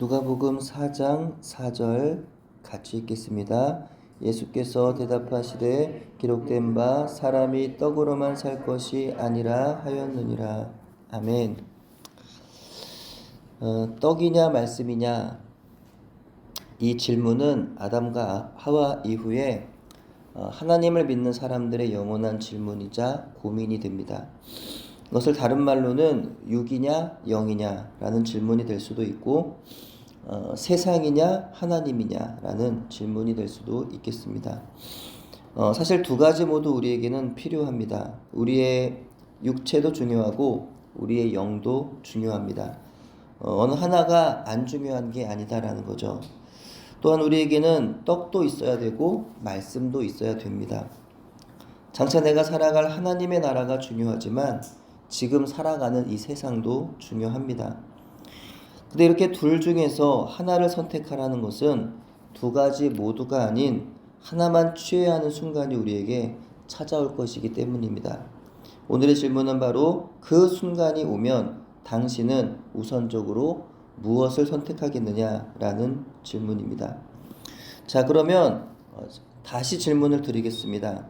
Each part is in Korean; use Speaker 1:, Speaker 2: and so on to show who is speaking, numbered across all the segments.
Speaker 1: 누가복음 4장 4절 같이 읽겠습니다. 예수께서 대답하시되 기록된 바 사람이 떡으로만 살 것이 아니라 하였느니라. 아멘. 어, 떡이냐 말씀이냐 이 질문은 아담과 하와 이후에 어, 하나님을 믿는 사람들의 영원한 질문이자 고민이 됩니다. 이것을 다른 말로는 육이냐 영이냐라는 질문이 될 수도 있고 어, 세상이냐 하나님이냐라는 질문이 될 수도 있겠습니다. 어, 사실 두 가지 모두 우리에게는 필요합니다. 우리의 육체도 중요하고 우리의 영도 중요합니다. 어, 어느 하나가 안 중요한 게 아니다라는 거죠. 또한 우리에게는 떡도 있어야 되고 말씀도 있어야 됩니다. 장차 내가 살아갈 하나님의 나라가 중요하지만 지금 살아가는 이 세상도 중요합니다. 근데 이렇게 둘 중에서 하나를 선택하라는 것은 두 가지 모두가 아닌 하나만 취해야 하는 순간이 우리에게 찾아올 것이기 때문입니다. 오늘의 질문은 바로 그 순간이 오면 당신은 우선적으로 무엇을 선택하겠느냐라는 질문입니다. 자, 그러면 어, 다시 질문을 드리겠습니다.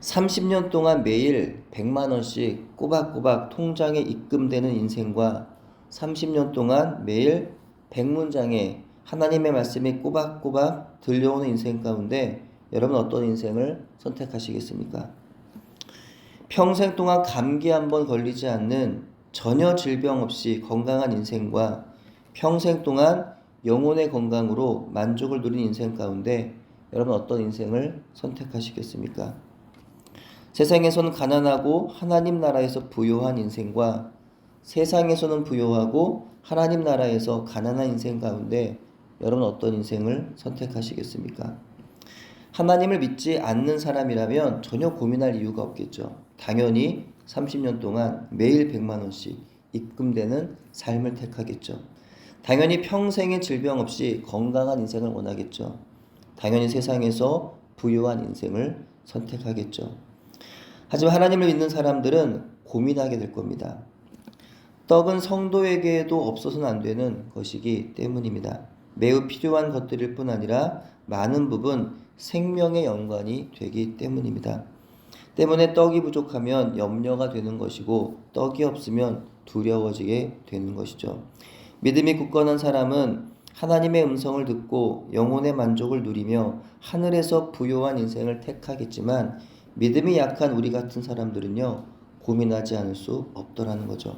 Speaker 1: 30년 동안 매일 100만 원씩 꼬박꼬박 통장에 입금되는 인생과 30년 동안 매일 100문장에 하나님의 말씀이 꼬박꼬박 들려오는 인생 가운데 여러분 어떤 인생을 선택하시겠습니까? 평생 동안 감기 한 번 걸리지 않는 전혀 질병 없이 건강한 인생과 평생 동안 영혼의 건강으로 만족을 누린 인생 가운데 여러분 어떤 인생을 선택하시겠습니까? 세상에서는 가난하고 하나님 나라에서 부요한 인생과 세상에서는 부요하고 하나님 나라에서 가난한 인생 가운데 여러분 어떤 인생을 선택하시겠습니까? 하나님을 믿지 않는 사람이라면 전혀 고민할 이유가 없겠죠. 당연히 30년 동안 매일 100만 원씩 입금되는 삶을 택하겠죠. 당연히 평생의 질병 없이 건강한 인생을 원하겠죠. 당연히 세상에서 부유한 인생을 선택하겠죠. 하지만 하나님을 믿는 사람들은 고민하게 될 겁니다. 떡은 성도에게도 없어서는 안 되는 것이기 때문입니다. 매우 필요한 것들일 뿐 아니라 많은 부분 생명의 연관이 되기 때문입니다. 때문에 떡이 부족하면 염려가 되는 것이고 떡이 없으면 두려워지게 되는 것이죠. 믿음이 굳건한 사람은 하나님의 음성을 듣고 영혼의 만족을 누리며 하늘에서 부요한 인생을 택하겠지만 믿음이 약한 우리 같은 사람들은요 고민하지 않을 수 없더라는 거죠.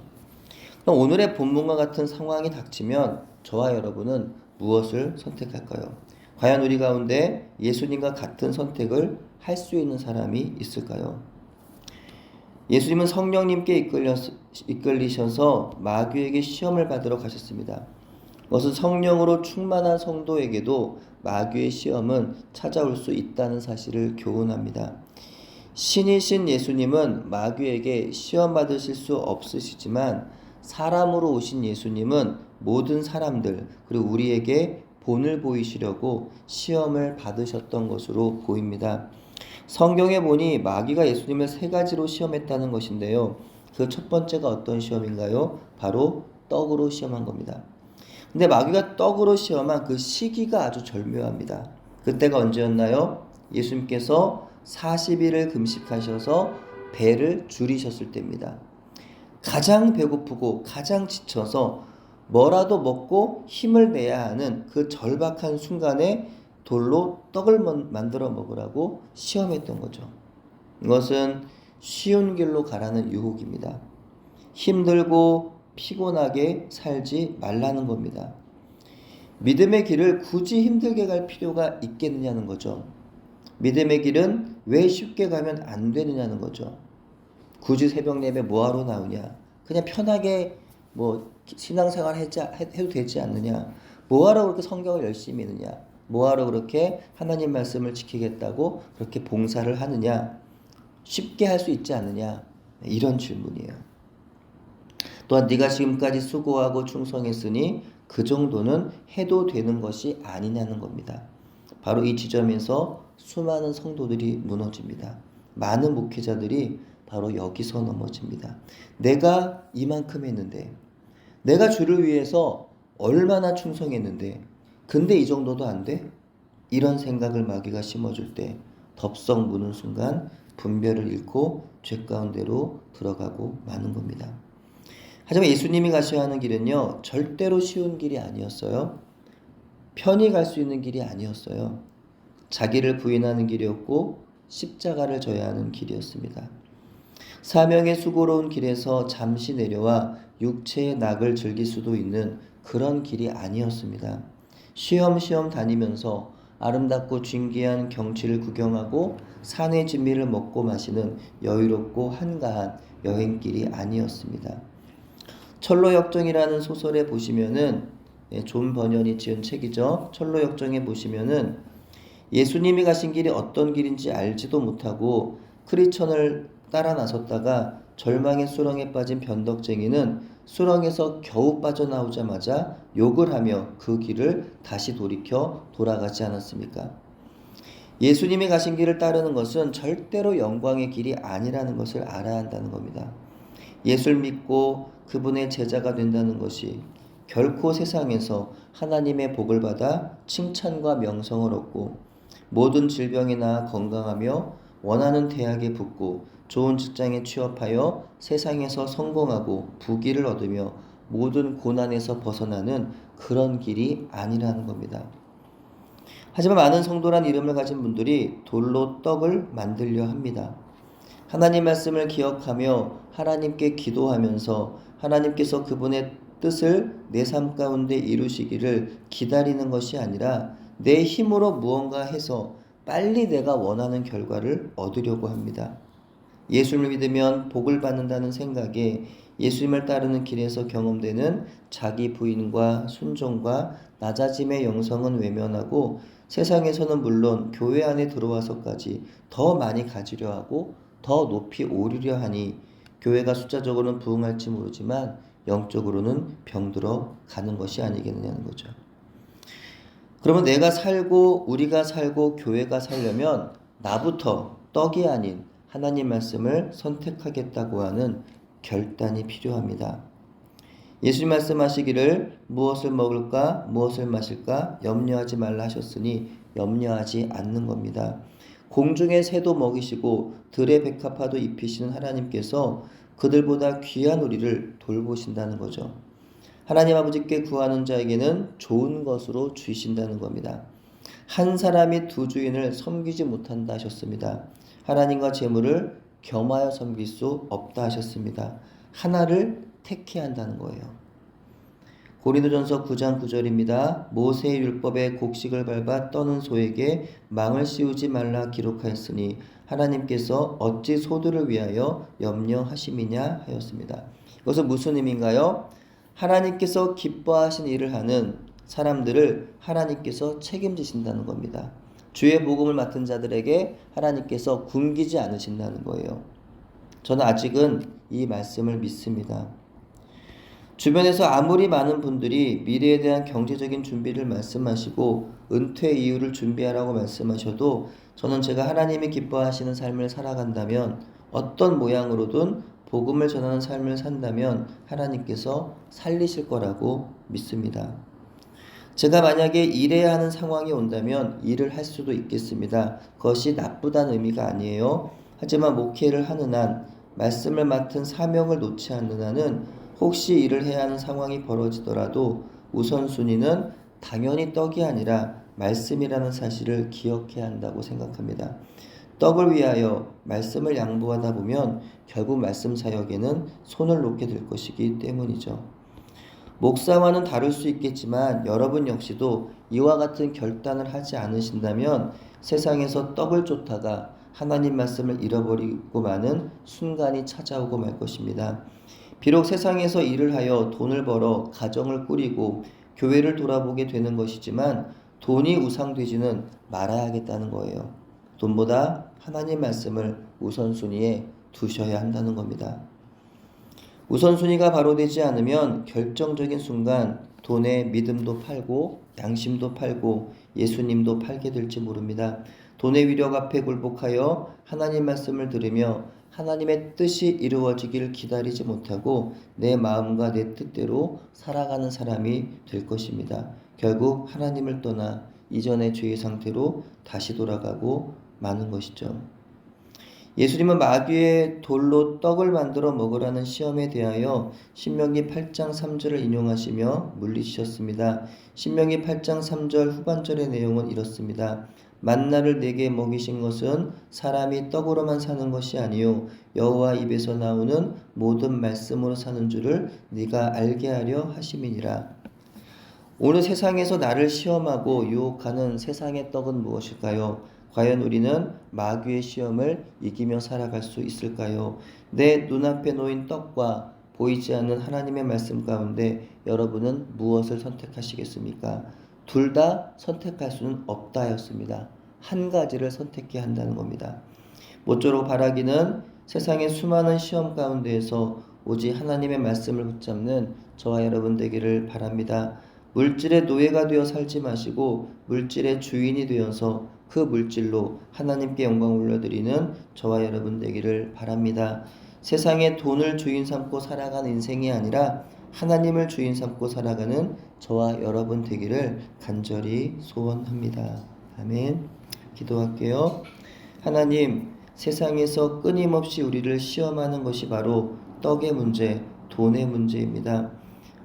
Speaker 1: 오늘의 본문과 같은 상황이 닥치면 저와 여러분은 무엇을 선택할까요? 과연 우리 가운데 예수님과 같은 선택을 할 수 있는 사람이 있을까요? 예수님은 성령님께 이끌리셔서 마귀에게 시험을 받으러 가셨습니다. 그것은 성령으로 충만한 성도에게도 마귀의 시험은 찾아올 수 있다는 사실을 교훈합니다. 신이신 예수님은 마귀에게 시험 받으실 수 없으시지만 사람으로 오신 예수님은 모든 사람들 그리고 우리에게 본을 보이시려고 시험을 받으셨던 것으로 보입니다. 성경에 보니 마귀가 예수님을 세 가지로 시험했다는 것인데요. 그 첫 번째가 어떤 시험인가요? 바로 떡으로 시험한 겁니다. 근데 마귀가 떡으로 시험한 그 시기가 아주 절묘합니다. 그때가 언제였나요? 예수님께서 40일을 금식하셔서 배를 줄이셨을 때입니다. 가장 배고프고 가장 지쳐서 뭐라도 먹고 힘을 내야 하는 그 절박한 순간에 돌로 떡을 만들어 먹으라고 시험했던 거죠. 이것은 쉬운 길로 가라는 유혹입니다. 힘들고 피곤하게 살지 말라는 겁니다. 믿음의 길을 굳이 힘들게 갈 필요가 있겠느냐는 거죠. 믿음의 길은 왜 쉽게 가면 안 되느냐는 거죠. 굳이 새벽 예배 뭐하러 나오냐? 그냥 편하게 뭐 신앙생활 해도 되지 않느냐? 뭐하러 그렇게 성경을 열심히 읽느냐? 뭐하러 그렇게 하나님 말씀을 지키겠다고 그렇게 봉사를 하느냐? 쉽게 할 수 있지 않느냐? 이런 질문이에요. 또한 네가 지금까지 수고하고 충성했으니 그 정도는 해도 되는 것이 아니냐는 겁니다. 바로 이 지점에서 수많은 성도들이 무너집니다. 많은 목회자들이 바로 여기서 넘어집니다. 내가 이만큼 했는데, 내가 주를 위해서 얼마나 충성했는데 근데 이 정도도 안 돼? 이런 생각을 마귀가 심어줄 때 덥석 무는 순간 분별을 잃고 죄 가운데로 들어가고 마는 겁니다. 하지만 예수님이 가셔야 하는 길은요 절대로 쉬운 길이 아니었어요. 편히 갈 수 있는 길이 아니었어요. 자기를 부인하는 길이었고 십자가를 져야 하는 길이었습니다. 사명의 수고로운 길에서 잠시 내려와 육체의 낙을 즐길 수도 있는 그런 길이 아니었습니다. 쉬엄쉬엄 다니면서 아름답고 진귀한 경치를 구경하고 산의 진미를 먹고 마시는 여유롭고 한가한 여행길이 아니었습니다. 철로역정이라는 소설에 보시면은 예, 존 버년이 지은 책이죠. 철로역정에 보시면은 예수님이 가신 길이 어떤 길인지 알지도 못하고 크리천을 따라 나섰다가 절망의 수렁에 빠진 변덕쟁이는 수렁에서 겨우 빠져나오자마자 욕을 하며 그 길을 다시 돌이켜 돌아가지 않았습니까? 예수님이 가신 길을 따르는 것은 절대로 영광의 길이 아니라는 것을 알아야 한다는 겁니다. 예수를 믿고 그분의 제자가 된다는 것이 결코 세상에서 하나님의 복을 받아 칭찬과 명성을 얻고 모든 질병이나 건강하며 원하는 대학에 붙고 좋은 직장에 취업하여 세상에서 성공하고 부귀를 얻으며 모든 고난에서 벗어나는 그런 길이 아니라는 겁니다. 하지만 많은 성도란 이름을 가진 분들이 돌로 떡을 만들려 합니다. 하나님 말씀을 기억하며 하나님께 기도하면서 하나님께서 그분의 뜻을 내 삶 가운데 이루시기를 기다리는 것이 아니라 내 힘으로 무언가 해서 빨리 내가 원하는 결과를 얻으려고 합니다. 예수를 믿으면 복을 받는다는 생각에 예수님을 따르는 길에서 경험되는 자기 부인과 순종과 낮아짐의 영성은 외면하고 세상에서는 물론 교회 안에 들어와서까지 더 많이 가지려 하고 더 높이 오르려 하니 교회가 숫자적으로는 부흥할지 모르지만 영적으로는 병들어 가는 것이 아니겠느냐는 거죠. 그러면 내가 살고 우리가 살고 교회가 살려면 나부터 떡이 아닌 하나님 말씀을 선택하겠다고 하는 결단이 필요합니다. 예수님 말씀하시기를 무엇을 먹을까 무엇을 마실까 염려하지 말라 하셨으니 염려하지 않는 겁니다. 공중의 새도 먹이시고 들의 백합화도 입히시는 하나님께서 그들보다 귀한 우리를 돌보신다는 거죠. 하나님 아버지께 구하는 자에게는 좋은 것으로 주신다는 겁니다. 한 사람이 두 주인을 섬기지 못한다 하셨습니다. 하나님과 재물을 겸하여 섬길 수 없다 하셨습니다. 하나를 택해야 한다는 거예요. 고린도전서 9장 9절입니다. 모세의 율법에 곡식을 밟아 떠는 소에게 망을 씌우지 말라 기록하였으니 하나님께서 어찌 소들을 위하여 염려하심이냐 하였습니다. 이것은 무슨 의미인가요? 하나님께서 기뻐하신 일을 하는 사람들을 하나님께서 책임지신다는 겁니다. 주의 복음을 맡은 자들에게 하나님께서 굶기지 않으신다는 거예요. 저는 아직은 이 말씀을 믿습니다. 주변에서 아무리 많은 분들이 미래에 대한 경제적인 준비를 말씀하시고 은퇴 이후를 준비하라고 말씀하셔도 저는 제가 하나님이 기뻐하시는 삶을 살아간다면 어떤 모양으로든 복음을 전하는 삶을 산다면 하나님께서 살리실 거라고 믿습니다. 제가 만약에 일해야 하는 상황이 온다면 일을 할 수도 있겠습니다. 그것이 나쁘다는 의미가 아니에요. 하지만 목회를 하는 한, 말씀을 맡은 사명을 놓지 않는 한은 혹시 일을 해야 하는 상황이 벌어지더라도 우선순위는 당연히 떡이 아니라 말씀이라는 사실을 기억해야 한다고 생각합니다. 떡을 위하여 말씀을 양보하다 보면 결국 말씀 사역에는 손을 놓게 될 것이기 때문이죠. 목사와는 다를 수 있겠지만 여러분 역시도 이와 같은 결단을 하지 않으신다면 세상에서 떡을 쫓다가 하나님 말씀을 잃어버리고 마는 순간이 찾아오고 말 것입니다. 비록 세상에서 일을 하여 돈을 벌어 가정을 꾸리고 교회를 돌아보게 되는 것이지만 돈이 우상되지는 말아야겠다는 거예요. 돈보다 하나님 말씀을 우선순위에 두셔야 한다는 겁니다. 우선순위가 바로 되지 않으면 결정적인 순간 돈의 믿음도 팔고 양심도 팔고 예수님도 팔게 될지 모릅니다. 돈의 위력 앞에 굴복하여 하나님 말씀을 들으며 하나님의 뜻이 이루어지길 기다리지 못하고 내 마음과 내 뜻대로 살아가는 사람이 될 것입니다. 결국 하나님을 떠나 이전의 죄의 상태로 다시 돌아가고 마는 것이죠. 예수님은 마귀의 돌로 떡을 만들어 먹으라는 시험에 대하여 신명기 8장 3절을 인용하시며 물리치셨습니다. 신명기 8장 3절 후반절의 내용은 이렇습니다. 만나를 내게 먹이신 것은 사람이 떡으로만 사는 것이 아니요 여호와 입에서 나오는 모든 말씀으로 사는 줄을 네가 알게 하려 하심이니라. 오늘 세상에서 나를 시험하고 유혹하는 세상의 떡은 무엇일까요? 과연 우리는 마귀의 시험을 이기며 살아갈 수 있을까요? 내 눈앞에 놓인 떡과 보이지 않는 하나님의 말씀 가운데 여러분은 무엇을 선택하시겠습니까? 둘 다 선택할 수는 없다였습니다. 한 가지를 선택해야 한다는 겁니다. 모쪼록 바라기는 세상의 수많은 시험 가운데에서 오직 하나님의 말씀을 붙잡는 저와 여러분 되기를 바랍니다. 물질의 노예가 되어 살지 마시고 물질의 주인이 되어서 그 물질로 하나님께 영광 올려드리는 저와 여러분 되기를 바랍니다. 세상의 돈을 주인 삼고 살아가는 인생이 아니라 하나님을 주인 삼고 살아가는 저와 여러분 되기를 간절히 소원합니다. 아멘. 기도할게요. 하나님, 세상에서 끊임없이 우리를 시험하는 것이 바로 떡의 문제, 돈의 문제입니다.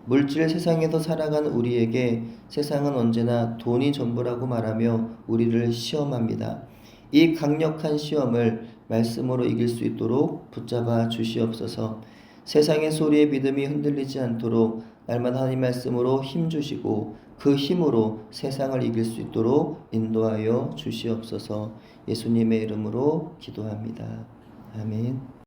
Speaker 1: 물질 세상에서 살아가는 우리에게 세상은 언제나 돈이 전부라고 말하며 우리를 시험합니다. 이 강력한 시험을 말씀으로 이길 수 있도록 붙잡아 주시옵소서. 세상의 소리에 믿음이 흔들리지 않도록 날마다 하나님 말씀으로 힘 주시고 그 힘으로 세상을 이길 수 있도록 인도하여 주시옵소서. 예수님의 이름으로 기도합니다. 아멘.